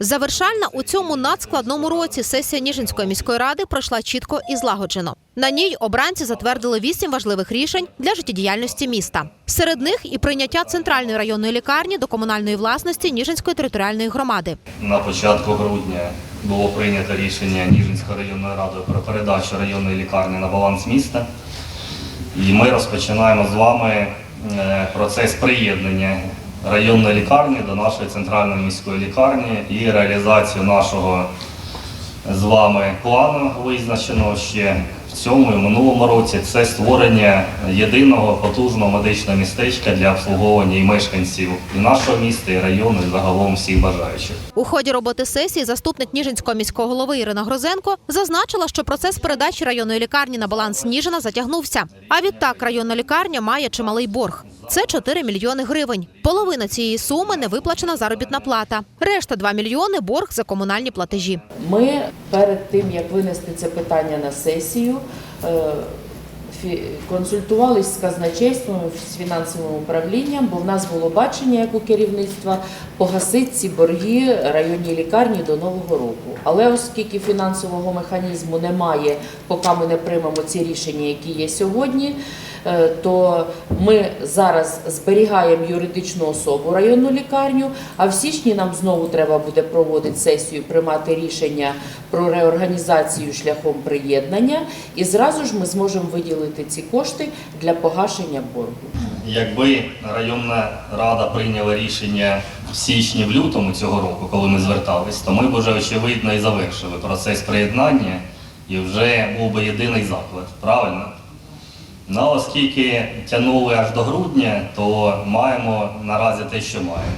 Завершальна у цьому надскладному році сесія Ніжинської міської ради пройшла чітко і злагоджено. На ній обранці затвердили вісім важливих рішень для життєдіяльності міста. Серед них і прийняття центральної районної лікарні до комунальної власності Ніжинської територіальної громади. На початку грудня було прийнято рішення Ніжинської районної ради про передачу районної лікарні на баланс міста. І ми розпочинаємо з вами е, процес приєднання районної лікарні до нашої центральної міської лікарні і реалізацію нашого з вами плану, визначеного ще в цьому і в минулому році. Це створення єдиного потужного медичного містечка для обслуговування і мешканців і нашого міста, і району, і загалом всіх бажаючих. У ході роботи сесії заступник Ніжинського міського голови Ірина Грозенко зазначила, що процес передачі районної лікарні на баланс Ніжина затягнувся. А відтак районна лікарня має чималий борг. Це 4 мільйони гривень. Половина цієї суми не виплачена заробітна плата. Решта 2 мільйони борг за комунальні платежі. Ми перед тим, як винести це питання на сесію, е, фі- з казначейством, з фінансовим управлінням, бо в нас було бачення як у керівництва погасити ці борги районній лікарні до нового року. Але оскільки фінансового механізму немає, поки ми не приймемо ці рішення, які є сьогодні, то ми зараз зберігаємо юридичну особу районну лікарню, а в січні нам знову треба буде проводити сесію, приймати рішення про реорганізацію шляхом приєднання, і зразу ж ми зможемо виділити ці кошти для погашення боргу. Якби районна рада прийняла рішення в січні, в лютому цього року, коли ми звертались, то ми б вже очевидно і завершили процес приєднання і вже був би єдиний заклад, правильно? Ну, оскільки тягнули аж до грудня, то маємо наразі те, що маємо.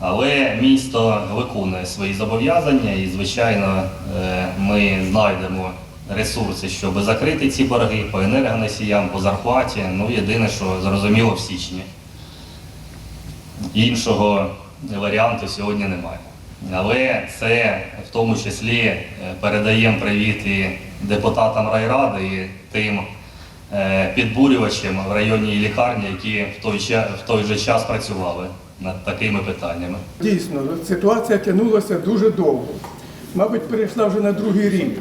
Але місто виконує свої зобов'язання і, звичайно, е, ми знайдемо ресурси, щоб закрити ці борги по енергоносіям, по зарплаті. Ну, єдине, що зрозуміло в січні. Іншого варіанту сьогодні немає. Але це в тому числі е, передаємо привіт і депутатам райради і тим е, підбурювачам в районній лікарні, які в той, в той же час працювали над такими питаннями. Дійсно, ситуація тягнулася дуже довго. Мабуть, перейшла вже на другий рік.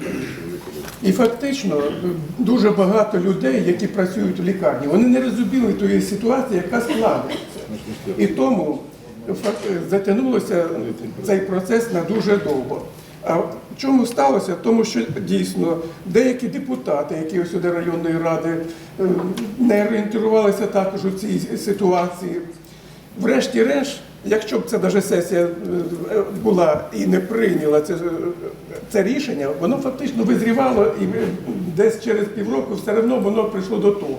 І фактично е, дуже багато людей, які працюють в лікарні, вони не розуміли тої ситуації, яка складається. І тому е, затягнулося цей процес на дуже довго. А чому сталося? Тому що дійсно деякі депутати, які ось сюди районної ради е, не орієнтувалися також у цій ситуації. Врешті-решт, якщо б це навіть сесія е, була і не прийняла це, е, це рішення, воно фактично визрівало і е, десь через півроку все одно воно прийшло до того.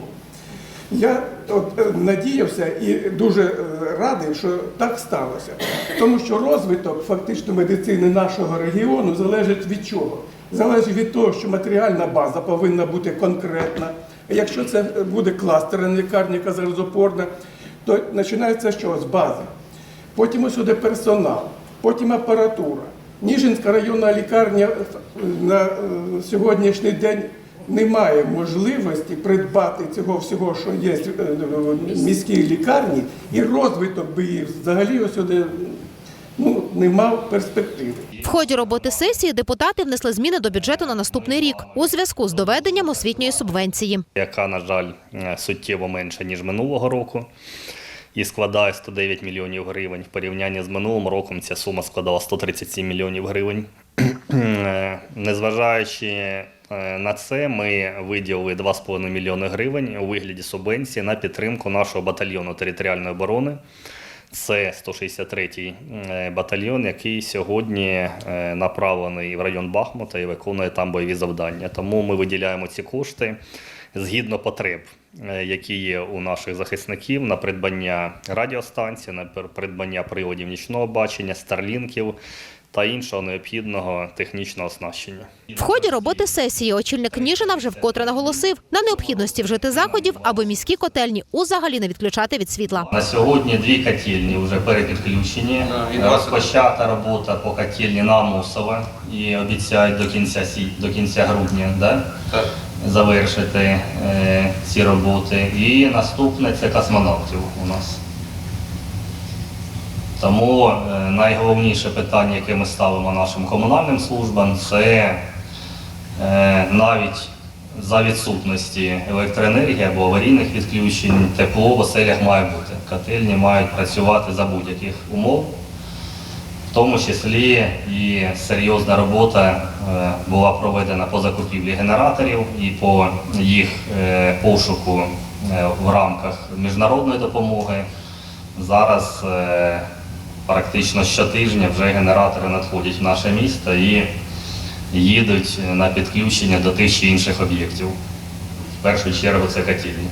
Я от, е, надіявся і дуже е, радий, що так сталося. Тому що розвиток фактично медицини нашого регіону залежить від чого? Залежить від того, що матеріальна база повинна бути конкретна. Якщо це буде кластерна лікарня, яка зараз опорна, то починається що? З бази. Потім сюди персонал, потім апаратура. Ніжинська районна лікарня е, на сьогоднішній день не має можливості придбати цього всього, що є е, в міській лікарні, і розвиток би її взагалі ось сюди ну, не мав перспективи. В ході роботи сесії депутати внесли зміни до бюджету на наступний рік у зв'язку з доведенням освітньої субвенції. яка, на жаль, е, суттєво менша, ніж минулого року, і складає 109 мільйонів гривень. В порівнянні з минулим роком ця сума складала 137 мільйонів гривень. Е, Незважаючи е, на це, ми виділили 2,5 мільйони гривень у вигляді субвенції на підтримку нашого батальйону територіальної оборони. Це 163-й е, батальйон, який сьогодні направлений в район Бахмута і виконує там бойові завдання. Тому ми виділяємо ці кошти згідно потреб, які є у наших захисників на придбання радіостанцій, на придбання приладів нічного бачення, старлінків та іншого необхідного технічного оснащення. В ході роботи сесії очільник Ніжина вже вкотре наголосив на необхідності вжити заходів, аби міські котельні узагалі не відключати від світла. На сьогодні дві котельні вже перепідключені. Розпочата робота по котельні на Амосова і обіцяють до кінця сі- до кінця грудня да? завершити е, ці роботи. І наступне це космонавтів у нас. Тому е, найголовніше питання, яке ми ставимо нашим комунальним службам, це е, навіть за відсутності електроенергії або аварійних відключень, тепло в оселях має бути. Котельні мають працювати за будь-яких умов. В тому числі і серйозна робота е, була проведена по закупівлі генераторів і по їх пошуку в рамках міжнародної допомоги. Зараз практично щотижня вже генератори надходять в наше місто і їдуть на підключення до тих чи інших об'єктів. В першу чергу це котельні.